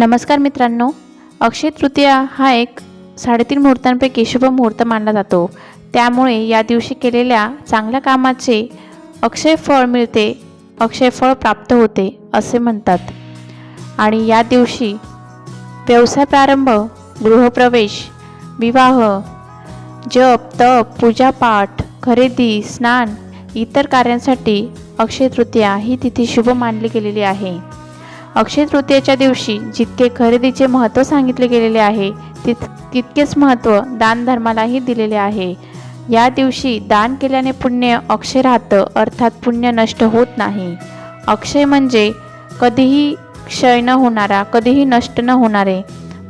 नमस्कार मित्रांनो अक्षय तृतीया हा एक साडेतीन मुहूर्तांपैकी शुभ मुहूर्त मानला जातो. त्यामुळे या दिवशी केलेल्या चांगल्या कामाचे अक्षय फळ मिळते अक्षय फळ प्राप्त होते असे म्हणतात. आणि या दिवशी व्यवसाय प्रारंभ गृहप्रवेश विवाह जप तप पूजापाठ खरेदी स्नान इतर कार्यांसाठी अक्षय तृतीया ही तिथी शुभ मानली गेलेली आहे. अक्षय तृतीयेच्या दिवशी जितके खरेदीचे महत्त्व सांगितले गेलेले आहे तित तितकेच महत्त्व दानधर्मालाही दिलेले आहे. या दिवशी दान केल्याने पुण्य अक्षय राहतं अर्थात पुण्य नष्ट होत नाही. अक्षय म्हणजे कधीही क्षय न होणारा कधीही नष्ट न होणारे.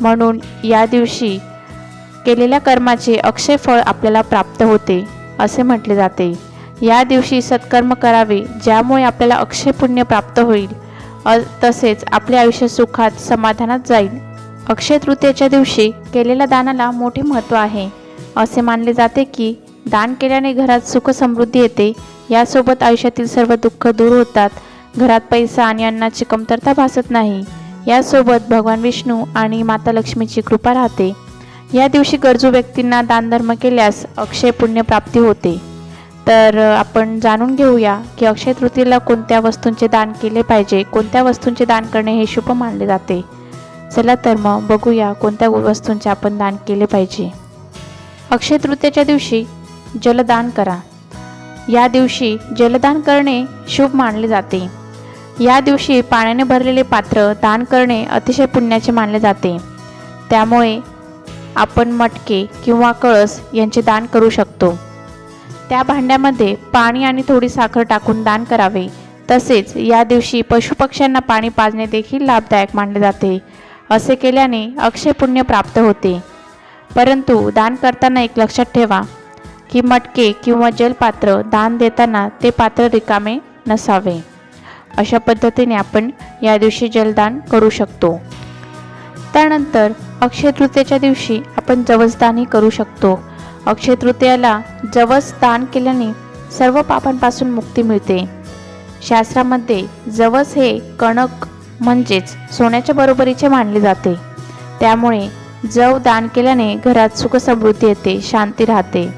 म्हणून या दिवशी केलेल्या कर्माचे अक्षय फळ आपल्याला प्राप्त होते असे म्हटले जाते. या दिवशी सत्कर्म करावे ज्यामुळे आपल्याला अक्षय पुण्य प्राप्त होईल. तसेच आपले आयुष्य सुखात समाधानात जाईल. अक्षय तृतीयेच्या दिवशी केलेल्या दानाला मोठे महत्त्व आहे. असे मानले जाते की दान केल्याने घरात सुख समृद्धी येते. यासोबत आयुष्यातील सर्व दुःख दूर होतात. घरात पैसा आणि अन्नाची कमतरता भासत नाही. यासोबत भगवान विष्णू आणि माता लक्ष्मीची कृपा राहते. या दिवशी गरजू व्यक्तींना दानधर्म केल्यास अक्षय पुण्यप्राप्ती होते. तर आपण जाणून घेऊया की अक्षय तृतीयेला कोणत्या वस्तूंचे दान केले पाहिजे? कोणत्या वस्तूंचे दान करणे हे शुभ मानले जाते? चला तर मग बघूया कोणत्या वस्तूंचे आपण दान केले पाहिजे. अक्षय तृतीयेच्या दिवशी जलदान करा. या दिवशी जलदान करणे शुभ मानले जाते. या दिवशी पाण्याने भरलेले पात्र दान करणे अतिशय पुण्याचे मानले जाते. त्यामुळे आपण मटके किंवा कळस यांचे दान करू शकतो. त्या भांड्यामध्ये पाणी आणि थोडी साखर टाकून दान करावे. तसेच या दिवशी पशुपक्ष्यांना पाणी पाजणे देखील लाभदायक मानले जाते असे केल्याने अक्षय पुण्य प्राप्त होते. परंतु दान करताना एक लक्षात ठेवा की मटके किंवा जलपात्र दान देताना ते पात्र रिकामे नसावे. अशा पद्धतीने आपण या दिवशी जलदान करू शकतो. त्यानंतर अक्षय तृतीयेच्या दिवशी आपण जवसदानही करू शकतो. अक्षय तृतीयाला जवस दान केल्याने सर्व पापांपासून मुक्ती मिळते. शास्त्रामध्ये जवस हे कणक म्हणजेच सोन्याच्या बरोबरीचे मानले जाते. त्यामुळे जव दान केल्याने घरात सुख समृद्धी येते शांती राहते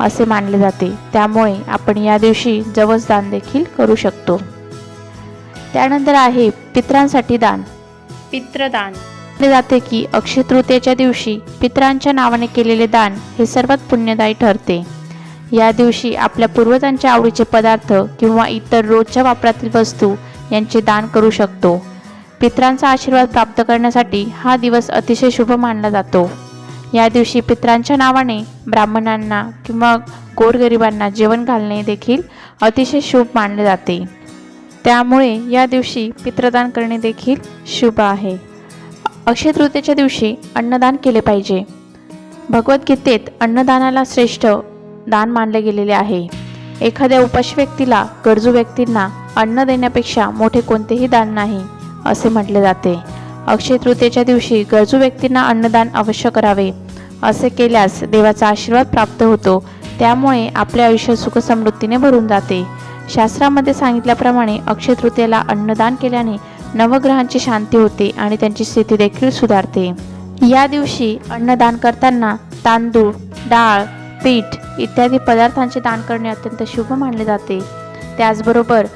असे मानले जाते. त्यामुळे आपण या दिवशी जवस दान देखील करू शकतो. त्यानंतर आहे पित्रांसाठी दान. पित्रदान. जाते की अक्षय तृतीयेच्या दिवशी पितरांच्या नावाने केलेले दान हे सर्वात पुण्यदायी ठरते. या दिवशी आपल्या पूर्वजांच्या आवडीचे पदार्थ किंवा इतर रोजच्या वापरातील वस्तू यांचे दान करू शकतो. पित्रांचा आशीर्वाद प्राप्त करण्यासाठी हा दिवस अतिशय शुभ मानला जातो. या दिवशी पित्रांच्या नावाने ब्राह्मणांना किंवा गोरगरिबांना जेवण घालणे देखील अतिशय शुभ मानले जाते. त्यामुळे या दिवशी पित्रदान करणे देखील शुभ आहे. अक्षय तृतीयेच्या दिवशी अन्नदान केले पाहिजे. भगवद्गीतेत अन्नदानाला श्रेष्ठ दान मानले गेलेले आहे. एखाद्या उपाश व्यक्तीला गरजू व्यक्तींना अन्न देण्यापेक्षा मोठे कोणतेही दान नाही असे म्हटले जाते. अक्षय तृतीयेच्या दिवशी गरजू व्यक्तींना अन्नदान अवश्य करावे असे केल्यास देवाचा आशीर्वाद प्राप्त होतो. त्यामुळे आपले आयुष्य सुखसमृद्धीने भरून जाते. शास्त्रामध्ये सांगितल्याप्रमाणे अक्षय तृतीयेला अन्नदान केल्याने नवग्रहांची शांती होते आणि त्यांची स्थिती देखील सुधारते. या दिवशी अन्नदान करताना तांदूळ डाळ पीठ इत्यादी पदार्थांचे दान करणे अत्यंत शुभ मानले जाते. त्याचबरोबर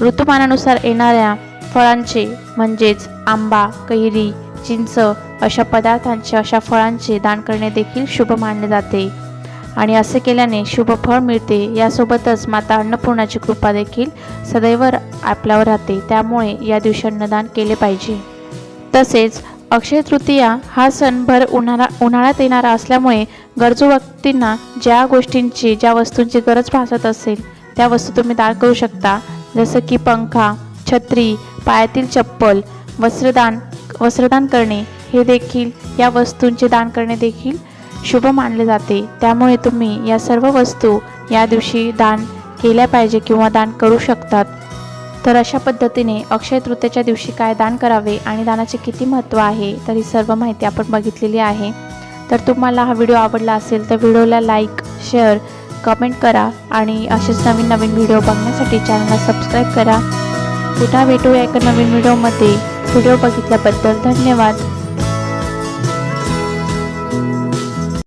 ऋतुमानानुसार येणाऱ्या फळांचे म्हणजेच आंबा कैरी चिंच अशा पदार्थांचे अशा फळांचे दान करणे देखील शुभ मानले जाते. आणि असे केल्याने शुभ फळ मिळते. यासोबतच माता अन्नपूर्णाची कृपा देखील सदैव आपल्यावर राहते. त्यामुळे या दिवशी अन्नदान केले पाहिजे. तसेच अक्षय तृतीया हा सण भर उन्हाळा उन्हाळ्यात येणारा असल्यामुळे गरजू व्यक्तींना ज्या गोष्टींची ज्या वस्तूंची गरज भासत असेल त्या वस्तू तुम्ही दान करू शकता. जसं की पंखा छत्री पायातील चप्पल वस्त्रदान वस्त्रदान करणे. हे देखील या वस्तूंचे दान करणे देखील शुभ मानले जाते. त्यामुळे तुम्ही या सर्व वस्तू या दिवशी दान केल्या पाहिजे किंवा दान करू शकतात. तर अशा पद्धतीने अक्षय तृतीयेच्या दिवशी काय दान करावे आणि दानाचे किती महत्त्व आहे तर ही सर्व माहिती आपण बघितलेली आहे. तर तुम्हाला हा व्हिडिओ आवडला असेल तर व्हिडिओला लाईक शेअर कमेंट करा आणि असेच नवीन नवीन व्हिडिओ बघण्यासाठी चॅनलला सबस्क्राईब करा. पुन्हा भेटूया एका नवीन व्हिडिओमध्ये. व्हिडिओ बघितल्याबद्दल धन्यवाद.